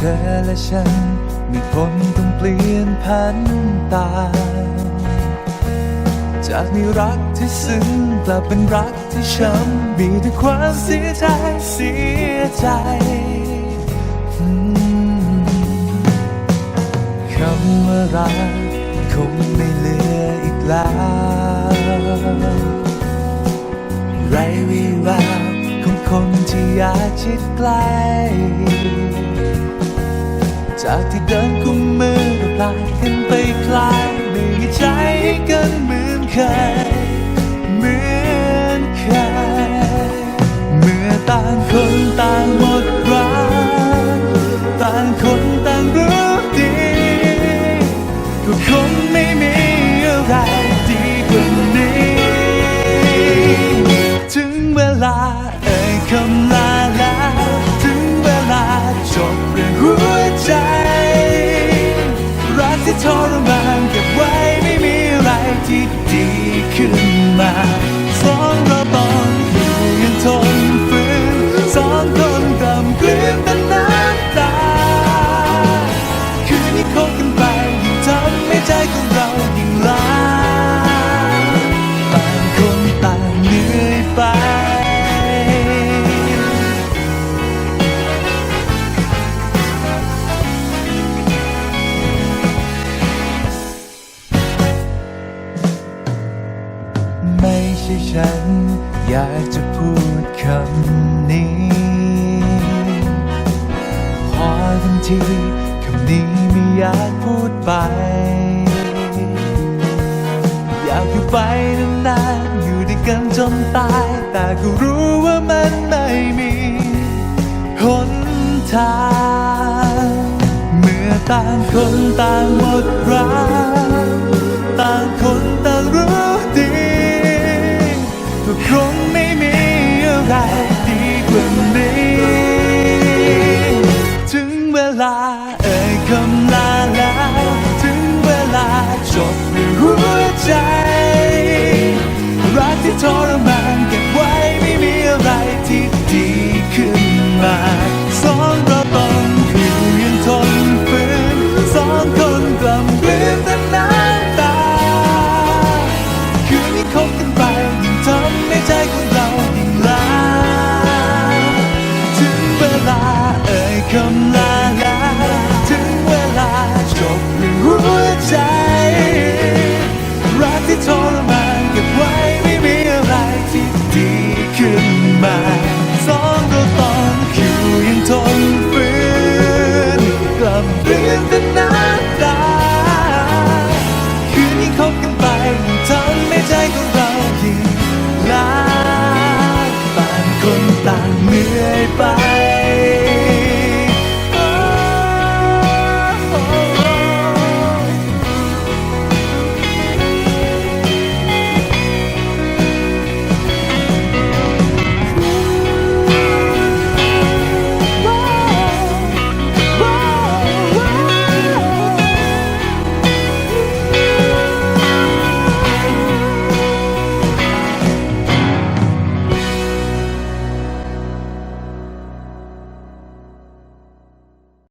ธอและฉันมีผลต้องเปลี่ยนพันตา จากมีรักที่ซึ้งกลับเป็นรักที่ช้ำมีแต่ความเสียใจเสียใจคำว่ารักคงไม่เหลืออีกแล้วไรวิแววของคนที่อยากชิดใกล้ จ ที่ทรมานเก็บไว้ไม่มีอะไรที่ดีขึ้นมาสองเรา ไม่ใช่ฉันอยากจะพูดคำนี้ พอทันทีคำนี้ไม่อยากพูดไป อยากอยู่ไปนานๆอยู่ด้วยกันจนตาย แต่ก็รู้ว่ามันไม่มีหนทาง เมื่อต่างคนต่างหมดรัก เอ่ยคำลาแล้วถึงเวลาจบในหัวใจ รักที่ทรมาน